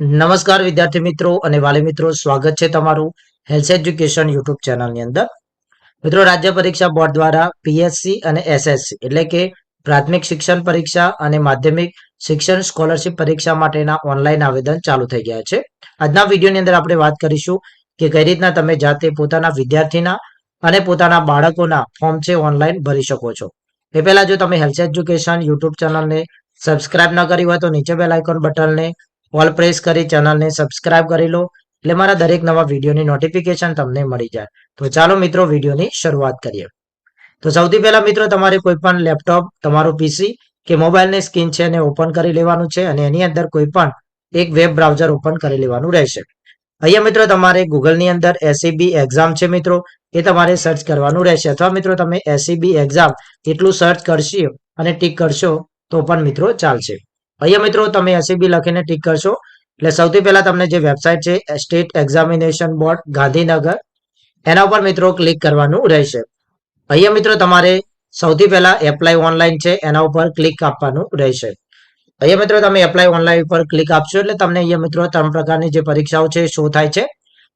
નમસ્કાર વિદ્યાર્થી મિત્રો અને વાલી મિત્રો, સ્વાગત છે તમારું હેલ્થ એજ્યુકેશન યુટ્યુબ ચેનલની અંદર. મિત્રો, રાજ્ય પરીક્ષા બોર્ડ દ્વારા પીએસસી અને એસએસસી એટલે કે પ્રાથમિક શિક્ષણ પરીક્ષા અને માધ્યમિક શિક્ષણ સ્કોલરશિપ પરીક્ષા માટેના ઓનલાઈન આવેદન ચાલુ થઈ ગયા છે. આજના વિડીયોની અંદર આપણે વાત કરીશું કે કઈ રીતના તમે જાતે પોતાના વિદ્યાર્થીના અને પોતાના બાળકોના ફોર્મ છે ઓનલાઈન ભરી શકો છો. એ પહેલા જો તમે હેલ્થ એજ્યુકેશન યુટ્યુબ ચેનલને સબસ્ક્રાઇબ ન કરી હોય તો નીચે બેલ આઇકોન બટનને ઓલ પ્રેસ કરી, ચેનલને સબસ્ક્રાઇબ કરી લો, એટલે મારા દરેક નવા વિડીયોની નોટિફિકેશન તમને મળી જાય. તો ચાલો મિત્રો, વિડીયોની શરૂઆત કરીએ. તો સૌથી પહેલા મિત્રો, તમારે કોઈ પણ લેપટોપ, તમારું પીસી કે મોબાઈલની સ્ક્રીન છે એને ઓપન કરી લેવાનું છે અને એની અંદર કોઈ પણ એક વેબ બ્રાઉઝર ઓપન કરી લેવાનું રહેશે. અહીંયા મિત્રો, તમારે ગૂગલની અંદર એસસીબી એક્ઝામ છે મિત્રો, એ તમારે સર્ચ કરવાનું રહેશે. અથવા મિત્રો, તમે એસસીબી એક્ઝામ એટલું સર્ચ કરશો અને ટીક કરશો તો પણ મિત્રો ચાલશે. અહીંયા મિત્રો તમે એસસીબી લખીને ટીક કરશો. એટલે સૌથી પહેલા તમને જે વેબસાઇટ છે સ્ટેટ એક્ઝામિનેશન બોર્ડ ગાંધીનગર, એના ઉપર મિત્રો ક્લિક કરવાનું રહેશે. અહીંયા મિત્રો તમારે સૌથી પહેલા એપ્લાય ઓનલાઈન છે, એના ઉપર ક્લિક આપવાનું રહેશે. અહીંયા મિત્રો તમે એપ્લાય ઓનલાઈન ઉપર ક્લિક આપશો, એટલે તમને અહીંયા મિત્રો ત્રણ પ્રકારની જે પરીક્ષાઓ છે શો થાય છે.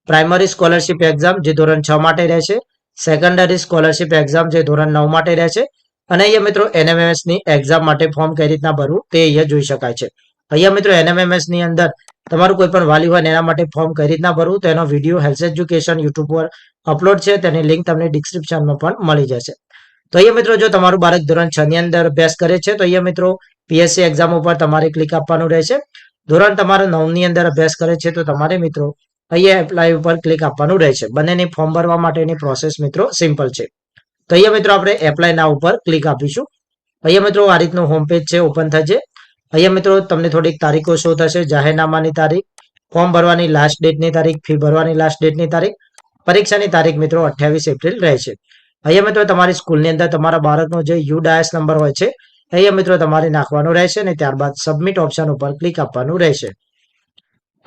પ્રાઇમરી સ્કોલરશિપ એક્ઝામ જે ધોરણ છ માટે રહેશે. સેકન્ડરી સ્કોલરશિપ એક્ઝામ જે ધોરણ નવ માટે રહેશે. અને અહીંયા મિત્રો એનએમએમએસની એક્ઝામ માટે ફોર્મ કઈ રીતના ભરવું તે અહીંયા જોઈ શકાય છે. અહીંયા મિત્રો એનએમએમએસની અંદર તમારું કોઈ પણ વાલી હોય એના માટે ફોર્મ કઈ રીતના ભરવું તેનો વીડિયો હેલ્થ એજ્યુકેશન યુટ્યુબ પર અપલોડ છે. તેની લિંક તમને ડિસ્ક્રિપ્શનમાં પણ મળી જશે. તો અહીંયા મિત્રો જો તમારું બાળક ધોરણ છ ની અંદર અભ્યાસ કરે છે, તો અહીંયા મિત્રો પીએસસી એક્ઝામ ઉપર તમારે ક્લિક આપવાનું રહેશે. ધોરણ તમારા નવની અંદર અભ્યાસ કરે છે, તો તમારે મિત્રો અહીંયા એપ્લાય ઉપર ક્લિક આપવાનું રહેશે. બંનેની ફોર્મ ભરવા માટેની પ્રોસેસ મિત્રો સિમ્પલ છે. તો અહીંયા મિત્રો આપણે એપ્લાય ના ઉપર ક્લિક આપીશું. અહીંયા મિત્રો આ રીતનું હોમ પેજ છે ઓપન થશે. અહીંયા મિત્રો તમને થોડીક તારીખો શો થશે, જાહેરનામાની તારીખ ફોર્મ ભરવાની લાસ્ટ ડેટની તારીખ ફી ભરવાની લાસ્ટ ડેટની તારીખ, પરીક્ષાની તારીખ મિત્રો અઠ્યાવીસ એપ્રિલ રહેશે. અહીંયા મિત્રો તમારી સ્કૂલની અંદર તમારા બાળકનો જે યુ ડાયસ નંબર હોય છે, અહીંયા મિત્રો તમારે નાખવાનો રહેશે અને ત્યારબાદ સબમિટ ઓપ્શન ઉપર ક્લિક આપવાનું રહેશે.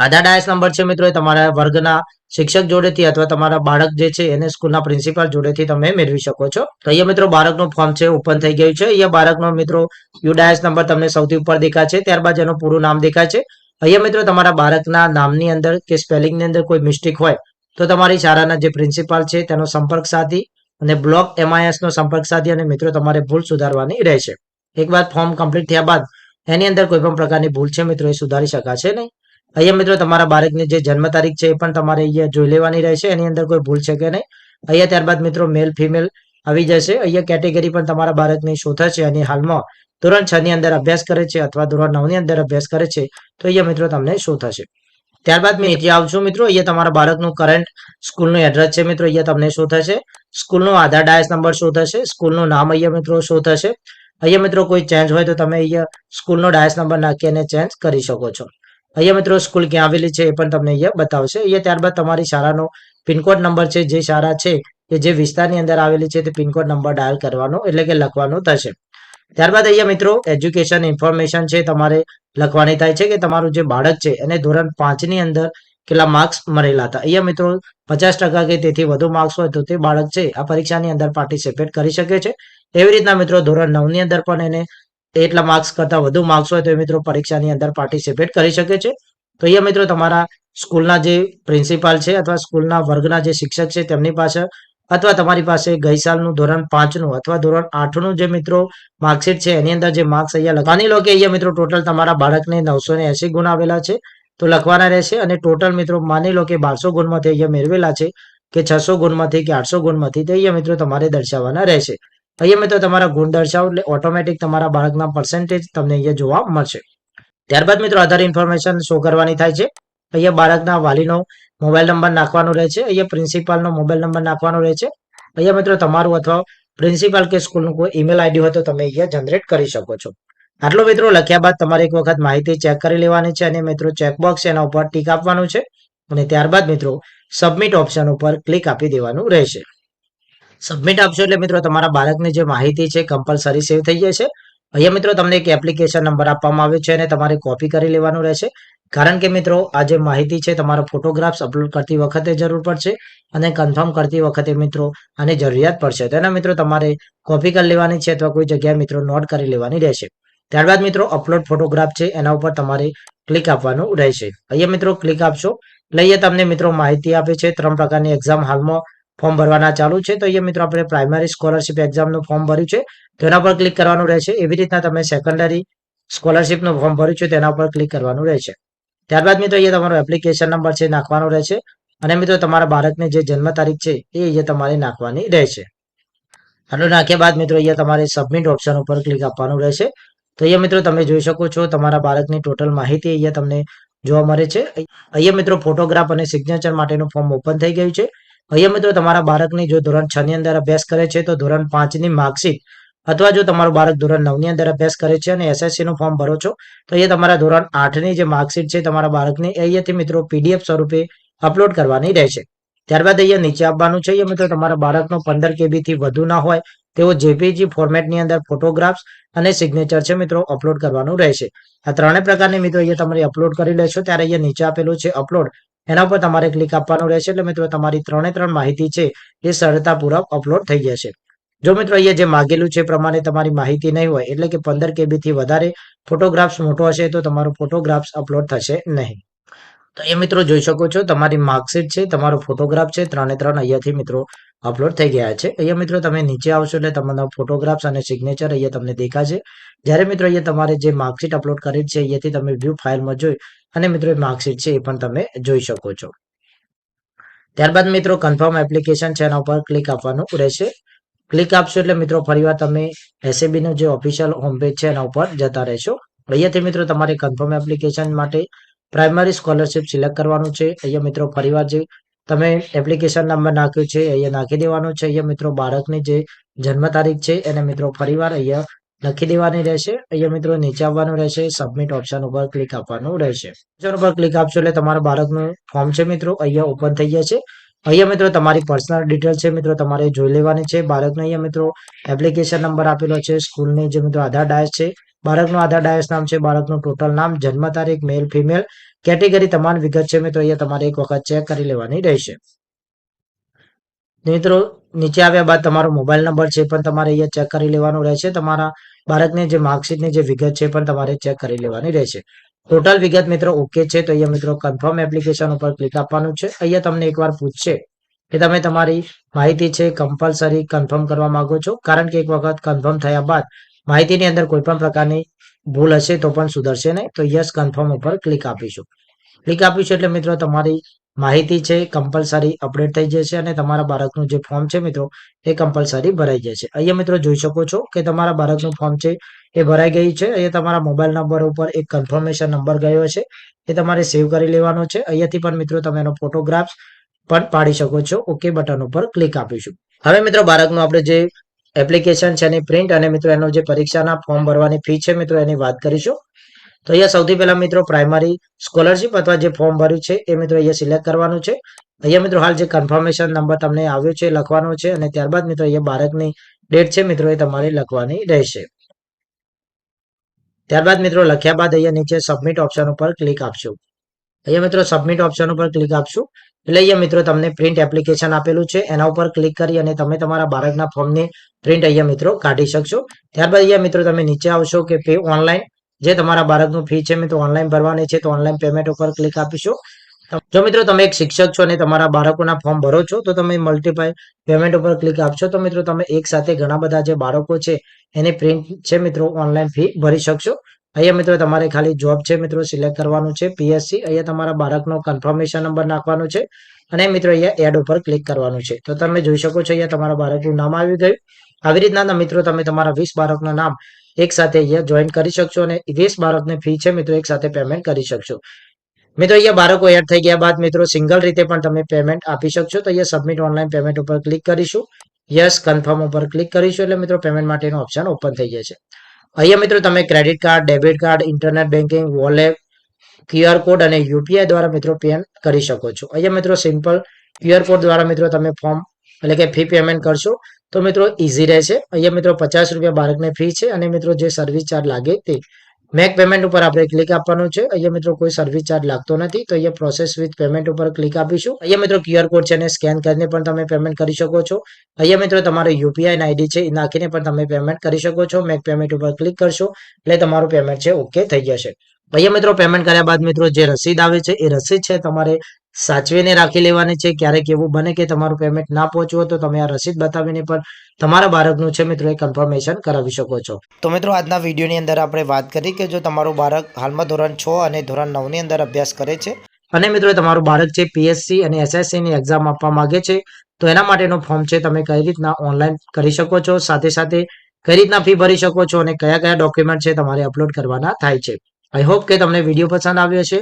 આધાર ડાયસ નંબર છે મિત્રો તમારા વર્ગના શિક્ષક જોડેથી અથવા તમારા બાળક જે છે, એને સ્કૂલના પ્રિન્સિપાલ જોડેથી તમે મેળવી શકો છો. તો અહીંયા મિત્રો બાળકનું ફોર્મ છે, ઓપન થઈ ગયું છે. અહીંયા બાળકનો મિત્રો યુ ડાયસ નંબર તમને સૌથી ઉપર દેખાય છે. ત્યારબાદ એનું પૂરું નામ દેખાય છે. અહીંયા મિત્રો તમારા બાળકના નામની અંદર કે સ્પેલિંગની અંદર કોઈ મિસ્ટેક હોય, તો તમારી શાળાના જે પ્રિન્સિપાલ છે, તેનો સંપર્ક સાથી અને બ્લોક એમઆઈએસ નો સંપર્ક સાધી અને મિત્રો તમારે ભૂલ સુધારવાની રહેશે. એક વાર ફોર્મ કમ્પ્લીટ થયા બાદ એની અંદર કોઈ પણ પ્રકારની ભૂલ છે, મિત્રો એ સુધારી શકાશે નહીં. અહીંયા મિત્રો તમારા બાળકની જે જન્મ તારીખ છે એ પણ તમારે અહીંયા જોઈ લેવાની રહેશે. એની અંદર કોઈ ભૂલ છે કે નહીં? અહીંયા ત્યારબાદ મિત્રો મેલ ફિમેલ આવી જશે. અહીંયા કેટેગરી પણ તમારા બાળકની શું થશે અને હાલમાં ધોરણ છ ની અંદર અભ્યાસ કરે છે અથવા ધોરણ નવની અંદર અભ્યાસ કરે છે, તો અહીંયા મિત્રો તમને શું થશે? ત્યારબાદ મેં અહીંયા આવશું મિત્રો. અહીંયા તમારા બાળકનું કરંટ સ્કૂલનું એડ્રેસ છે મિત્રો. અહીંયા તમને શું થશે? સ્કૂલનો આધાર ડાયસ નંબર શું થશે? સ્કૂલનું નામ અહીંયા મિત્રો શું થશે? અહીંયા મિત્રો કોઈ ચેન્જ હોય તો તમે અહીંયા સ્કૂલનો ડાયસ નંબર નાખી અને ચેન્જ કરી શકો છો. અહીંયા મિત્રો સ્કૂલ ક્યાં આવેલી છે એ પણ તમને અહીંયા બતાવશે. અહીંયા ત્યારબાદ તમારી શાળાનો પિનકોડ નંબર છે, જે શાળા છે કે જે વિસ્તારની અંદર આવેલી છે તે પિનકોડ નંબર ડાયલ કરવાનો, એટલે કે લખવાનો થશે. ત્યારબાદ અહીંયા મિત્રો એજ્યુકેશન ઇન્ફોર્મેશન છે તમારે લખવાની થાય છે કે તમારું જે બાળક છે એને ધોરણ પાંચની અંદર કેટલા માર્ક્સ મળેલા હતા. અહીંયા મિત્રો પચાસ ટકા કે તેથી વધુ માર્ક્સ હોય તો તે બાળક છે આ પરીક્ષાની અંદર પાર્ટિસિપેટ કરી શકે છે. એવી રીતના મિત્રો ધોરણ નવની અંદર પણ એને એટલા માર્ક્સ કરતા વધુ માર્ક્સ હોય તો એ મિત્રો પરીક્ષાની અંદર પાર્ટિસિપેટ કરી શકે છે. તો અહીંયા મિત્રો તમારા સ્કૂલના જે પ્રિન્સિપાલ છે અથવા સ્કૂલના વર્ગના જે શિક્ષક છે તેમની પાસે અથવા તમારી પાસે ગઈ સાલનું ધોરણ પાંચનું અથવા ધોરણ આઠનું જે મિત્રો માર્કશીટ છે એની અંદર જે માર્ક્સ અહીંયા લખવાની લો કે અહીંયા મિત્રો ટોટલ તમારા બાળકને નવસો ને એસી ગુણ આવેલા છે. તો લખવાના રહેશે અને ટોટલ મિત્રો માની લો કે બારસો ગુણમાંથી અહીંયા મેળવેલા છે કે છસો ગુણમાંથી કે આઠસો ગુણમાંથી તો અહીંયા મિત્રો તમારે દર્શાવવાના રહેશે. અહીંયા મિત્રો તમારા ગુણ દર્શાવો એટલે ઓટોમેટિક તમારા બાળકના પર્સન્ટેજ તમને અહીંયા જોવા મળશે. ત્યારબાદ મિત્રો આધાર ઇન્ફોર્મેશન શો કરવાની થાય છે. અહીંયા બાળકના વાલીનો મોબાઈલ નંબર નાખવાનો રહે છે. અહીંયા પ્રિન્સિપાલનો મોબાઈલ નંબર નાખવાનો રહે છે. અહીંયા મિત્રો તમારું અથવા પ્રિન્સિપાલ કે સ્કૂલનું કોઈ ઈમેલ આઈડી હોય તો તમે અહીંયા જનરેટ કરી શકો છો. આટલો મિત્રો લખ્યા બાદ તમારે એક વખત માહિતી ચેક કરી લેવાની છે અને મિત્રો ચેકબોક્સ એના ઉપર ટીક આપવાનું છે. અને ત્યારબાદ મિત્રો સબમિટ ઓપ્શન ઉપર ક્લિક આપી દેવાનું રહેશે. સબમિટ આપશો એટલે મિત્રો તમારા બાળકની જે માહિતી છે કમ્પલસરી સેવ થઈ જશે અહીંયા મિત્રો તમને એક એપ્લિકેશન નંબર આપવામાં આવ્યો છે અને તમારે કોપી કરી લેવાનું રહેશે. કારણ કે મિત્રો આ જે માહિતી છે તમારા ફોટોગ્રાફ્સ અપલોડ કરતી વખતે જરૂર પડશે અને કન્ફર્મ કરતી વખતે મિત્રો આની જરૂરિયાત પડશે. તો એના મિત્રો તમારે કોપી કરી લેવાની છે અથવા કોઈ જગ્યાએ મિત્રો નોટ કરી લેવાની રહેશે. ત્યારબાદ મિત્રો અપલોડ ફોટોગ્રાફ છે એના ઉપર તમારે ક્લિક આપવાનું રહેશે. અહીંયા મિત્રો ક્લિક આપશો અહીંયા તમને મિત્રો માહિતી આપે છે ત્રણ પ્રકારની એક્ઝામ હાલમાં ફોર્મ ભરવાના ચાલુ છે. તો અહીંયા મિત્રો આપણે પ્રાઇમરી સ્કોલરશિપ એક્ઝામનું ફોર્મ ભર્યું છે. તેના પર ક્લિક કરવાનું રહેશે. એવી રીતના તમે સેકન્ડરી સ્કોલરશિપનું ફોર્મ ભર્યું છે તેના પર ક્લિક કરવાનું રહેશે. ત્યારબાદ મિત્રો અહીંયા તમારો એપ્લિકેશન નંબર છે નાખવાનો રહેશે. અને મિત્રો તમારા બાળકની જે જન્મ તારીખ છે, એ અહીંયા તમારે નાખવાની રહેશે. આટલું નાખ્યા બાદ મિત્રો અહીંયા તમારે સબમિટ ઓપ્શન ઉપર ક્લિક આપવાનું રહેશે. તો અહીંયા મિત્રો તમે જોઈ શકો છો, તમારા બાળકની ટોટલ માહિતી અહીંયા તમને જોવા મળે છે. અહીંયા મિત્રો ફોટોગ્રાફ અને સિગ્નેચર માટેનું ફોર્મ ઓપન થઈ ગયું છે. અહીંયા મિત્રો તમારા બાળકની જો ધોરણ છ ની અંદર અભ્યાસ કરે છે, તો ધોરણ પાંચની માર્કશીટ અથવા જો તમારું બાળક ધોરણ નવની અંદર અભ્યાસ કરે છે અને એસએસસી નું ફોર્મ ભરો છો, તો અહીંયા તમારા ધોરણ આઠની જે માર્કશીટ છે, તમારા બાળકની એ અહીંયાથી મિત્રો પીડીએફ સ્વરૂપે અપલોડ કરવાની રહેશે. ત્યારબાદ અહીંયા નીચે આપવાનું છે, અહીંયા મિત્રો તમારા બાળકનો પંદર કેબી થી વધુ ના હોય તેવો જેપીજી ફોર્મેટની અંદર ફોટોગ્રાફ્સ અને સિગ્નેચર છે મિત્રો અપલોડ કરવાનું રહેશે. આ ત્રણેય પ્રકારની મિત્રો અહીંયા તમારે અપલોડ કરી લેશો, ત્યારે અહીંયા નીચે આપેલું છે અપલોડ એના ઉપર તમારે ક્લિક આપવાનું રહેશે એટલે મિત્રો તમારી ત્રણે ત્રણ માહિતી છે એ સરળતાપૂર્વક અપલોડ થઈ જશે. જો મિત્રો અહીંયા જે માગેલું છે પ્રમાણે તમારી માહિતી નહીં હોય એટલે કે પંદર કેબી થી વધારે ફોટોગ્રાફ્સ મોટો હશે તો તમારો ફોટોગ્રાફ્સ અપલોડ થશે નહીં. તો એ મિત્રો જોઈ શકો છો, તમારી માર્કશીટ છે, તમારો ફોટોગ્રાફ છે, ત્રણે ત્રણ અહીંયાથી મિત્રો અપલોડ થઈ ગયા છે. અહીંયા મિત્રો તમે નીચે આવશો એટલે તમારા ફોટોગ્રાફ્સ અને સિગ્નેચર અહીંયા તમને દેખાશે. જ્યારે મિત્રો અહીંયા તમારે જે માર્કશીટ અપલોડ કરી છે, અહીંયાથી તમે વ્યૂ ફાઇલમાં જોઈ અને મિત્રો માર્કશીટ છે એ પણ તમે જોઈ શકો છો. ત્યારબાદ મિત્રો કન્ફર્મ એપ્લિકેશન છે, એના ઉપર ક્લિક આપવાનું રહેશે. ક્લિક આપશો એટલે મિત્રો ફરીવાર તમે એસએબી નું જે ઓફિશિયલ હોમ પેજ છે, એના ઉપર જતા રહેશો. અહીંયાથી મિત્રો તમારે કન્ફર્મ એપ્લિકેશન માટે પ્રાઇમરી સ્કોલરશિપ સિલેક્ટ કરવાનું છે. અહીંયા મિત્રો ફરીવાર જે તમે એપ્લિકેશન નંબર નાખ્યો છે, અહીંયા નાખી દેવાનું છે. અહીંયા મિત્રો બાળકની જે જન્મ તારીખ છે, એને મિત્રો ફરીવાર અહીંયા લખી દેવાની રહેશે. અહીંયા મિત્રો નીચે આવવાનું રહેશે. સબમિટ ઓપ્શન ઉપર ક્લિક આપવાનું રહેશે. ઓપ્શન ઉપર ક્લિક આપશો એટલે તમારા બાળકનું ફોર્મ છે મિત્રો, અહીંયા ઓપન થઈ જશે. અહીંયા મિત્રો તમારી પર્સનલ ડિટેલ છે મિત્રો, તમારે જોઈ લેવાની છે. બાળકને અહીંયા મિત્રો એપ્લિકેશન નંબર આપેલો છે. સ્કૂલની જે મિત્રો આધાર ડાયસ છે બાળકનું આધાર ડાયસ નામ છે, બાળકનું ટોટલ નામ, જન્મ તારીખ મેલ ફિમેલ કેટેગરી તમામ વિગત છે મિત્રો, અહીંયા તમારે એક વખત ચેક કરી લેવાની રહેશે. મિત્રો, નીચે આવ્યા બાદ તમારો મોબાઈલ નંબર છે પણ તમારે અહીંયા ચેક કરી લેવાનું રહેશે. તમારા બાળકની જે માર્કશીટની જે વિગત છે પણ તમારે ચેક કરી લેવાની રહેશે. ટોટલ વિગત મિત્રો ઓકે છે તો અહીંયા મિત્રો કન્ફર્મ એપ્લિકેશન ઉપર ક્લિક આપવાનું છે. અહીંયા તમને એકવાર પૂછશે કે તમે તમારી માહિતી છે કમ્પલસરી કન્ફર્મ કરવા માંગો છો. કારણ કે એક વખત કન્ફર્મ થયા બાદ માહિતીની અંદર કોઈ પણ પ્રકારની ભૂલ હશે તો પણ સુધરશે નહીં. તો યસ, કન્ફર્મ ઉપર ક્લિક આપીશું. ક્લિક આપીશું એટલે મિત્રો તમારી માહિતી છે કમ્પલસરી અપડેટ થઈ જશે અને તમારા બાળકનું જે ફોર્મ છે મિત્રો એ કમ્પલસરી ભરાઈ જશે. અહીંયા મિત્રો જોઈ શકો છો કે તમારા બાળકનું ફોર્મ છે એ ભરાઈ ગયું છે. અહીંયા તમારા મોબાઈલ નંબર ઉપર એક કન્ફર્મેશન નંબર ગયો છે. એ તમારે સેવ કરી લેવાનો છે. અહીંયાથી પણ મિત્રો તમે એનો ફોટોગ્રાફ્સ પણ પાડી શકો છો. ઓકે બટન ઉપર ક્લિક આપીશું. હવે મિત્રો બાળકનું આપણે જે એપ્લિકેશન છે એની પ્રિન્ટ અને મિત્રો એનો જે પરીક્ષાના ફોર્મ ભરવાની ફી છે, મિત્રો એની વાત કરીશું. તો અહીંયા સૌથી પહેલા મિત્રો પ્રાઇમરી સ્કોલરશિપ અથવા જે ફોર્મ ભર્યું છે, એ મિત્રો અહીંયા સિલેક્ટ કરવાનું છે. અહીંયા મિત્રો હાલ જે કન્ફર્મેશન નંબર તમને આવ્યો છે લખવાનો છે અને ત્યારબાદ મિત્રો અહીંયા બાળકની ડેટ છે, મિત્રો એ તમારે લખવાની રહેશે. ત્યારબાદ મિત્રો લખ્યા બાદ અહીંયા નીચે સબમિટ ઓપ્શન ઉપર ક્લિક આપશો અહીંયા મિત્રો સબમિટ ઓપ્શન ઉપર ક્લિક આપશું. એટલે અહીંયા મિત્રો તમને પ્રિન્ટ એપ્લિકેશન આપેલું છે. એના ઉપર ક્લિક કરી અને તમે તમારા બાળકના ફોર્મની પ્રિન્ટ અહીંયા મિત્રો કાઢી શકશો. ત્યારબાદ અહીંયા મિત્રો તમે નીચે આવશો કે પે ઓનલાઈન જે તમારા બાળકનું ફી છે મિત્રો ઓનલાઈન ભરવાની છે તો ઓનલાઈન પેમેન્ટ ઉપર ક્લિક આપીશું. જો મિત્રો તમે એક શિક્ષક છો અને તમારા બાળકોના ફોર્મ ભરો છો તો તમે મલ્ટીપાય પેમેન્ટ ઉપર ક્લિક આપશો તો મિત્રો તમે એક સાથે ઘણા બધા જે બાળકો છે એની પ્રિન્ટ છે મિત્રો ઓનલાઈન ફી ભરી શકશો. અહીંયા મિત્રો તમારે ખાલી જોબ છે મિત્રો સિલેક્ટ કરવાનું છે પીએસસી અહીંયા તમારા બાળકનો કન્ફર્મેશન નંબર નાખવાનો છે અને મિત્રો અહીંયા એડ ઉપર ક્લિક કરવાનું છે. તો તમે જોઈ શકો છો અહીંયા તમારા બાળકનું નામ આવી ગયું. આવી રીતના મિત્રો તમે તમારા વીસ બાળકનું નામ એક સાથે અહીંયા જોઈન કરી શકશો અને વીસ બાળકની ફી છે મિત્રો એક સાથે પેમેન્ટ કરી શકશો. મિત્રો અહીંયા બાળકો એડ થઈ ગયા બાદ મિત્રો સિંગલ રીતે પણ તમે પેમેન્ટ આપી શકશો. તો અહીંયા સબમિટ ઓનલાઈન પેમેન્ટ ઉપર ક્લિક કરીશું. યસ કન્ફર્મ ઉપર ક્લિક કરીશું એટલે મિત્રો પેમેન્ટ માટેનો ઓપ્શન ઓપન થઈ જશે. અહીંયા મિત્રો તમે credit card debit card internet banking wallet QR code અને યુપીઆઈ દ્વારા મિત્રો પેન કરી શકો છો. અહીંયા મિત્રો સિમ્પલ ક્યુઆર કોડ દ્વારા મિત્રો તમે ફોર્મ એટલે કે ફી પેમેન્ટ કરશો તો મિત્રો ઇઝી રહેશે. અહીંયા મિત્રો પચાસ રૂપિયા બાળકને ફી છે અને મિત્રો જે સર્વિસ ચાર્જ લાગે તે મેક પેમેન્ટ ઉપર આપણે ક્લિક આપવાનું છે. અહીંયા મિત્રો કોઈ સર્વિસ ચાર્જ લાગતો નથી. તો અહીંયા પ્રોસેસ વિથ પેમેન્ટ ઉપર ક્લિક આપીશું. અહીંયા મિત્રો ક્યુઆર કોડ છે સ્કેન કરીને પણ તમે પેમેન્ટ કરી શકો છો. અહીંયા મિત્રો તમારો યુપીઆઈ આઈડી છે, એ નાખીને પણ તમે પેમેન્ટ કરી શકો છો. મેક પેમેન્ટ ઉપર ક્લિક કરશો, એટલે તમારું પેમેન્ટ છે ઓકે થઈ જશે. અહીંયા મિત્રો પેમેન્ટ કર્યા બાદ મિત્રો જે રસીદ આવે છે, એ રસીદ છે તમારે સાચવીને રાખી લેવાની છે, ક્યારેક એવું બને કે તમારું પેમેન્ટ ના પહોંચ્યું તો તમે આ રસીદ બતાવીને પણ તમારા બાળકનું છે મિત્રો એ કન્ફર્મેશન કરાવી શકો છો. તો મિત્રો આજના વિડીયોની અંદર આપણે વાત કરી કે જો તમારું બાળક હાલમાં ધોરણ છ અને ધોરણ નવની અંદર અભ્યાસ કરે છે અને મિત્રો તમારું બાળક છે પીએસસી અને એસએસસીની એક્ઝામ આપવા માગે છે, તો એના માટેનું ફોર્મ છે, તમે કઈ રીતના ઓનલાઈન કરી શકો છો, સાથે સાથે કઈ રીતના ફી ભરી શકો છો અને કયા કયા ડોક્યુમેન્ટ છે તમારે અપલોડ કરવાના થાય છે. આઈ હોપ કે તમને વીડિયો પસંદ આવ્યો છે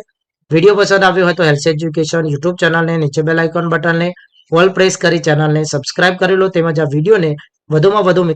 વીડિયો પસંદ આવ્યો હોય તો હેલ્થ એજ્યુકેશન યુટ્યુબ ચેનલને નીચે બેલ આઇકોન બટનને ઓલ પ્રેસ કરી ચેનલને સબસ્ક્રાઇબ કરી લો, તેમજ આ વિડીયોને વધુમાં વધુ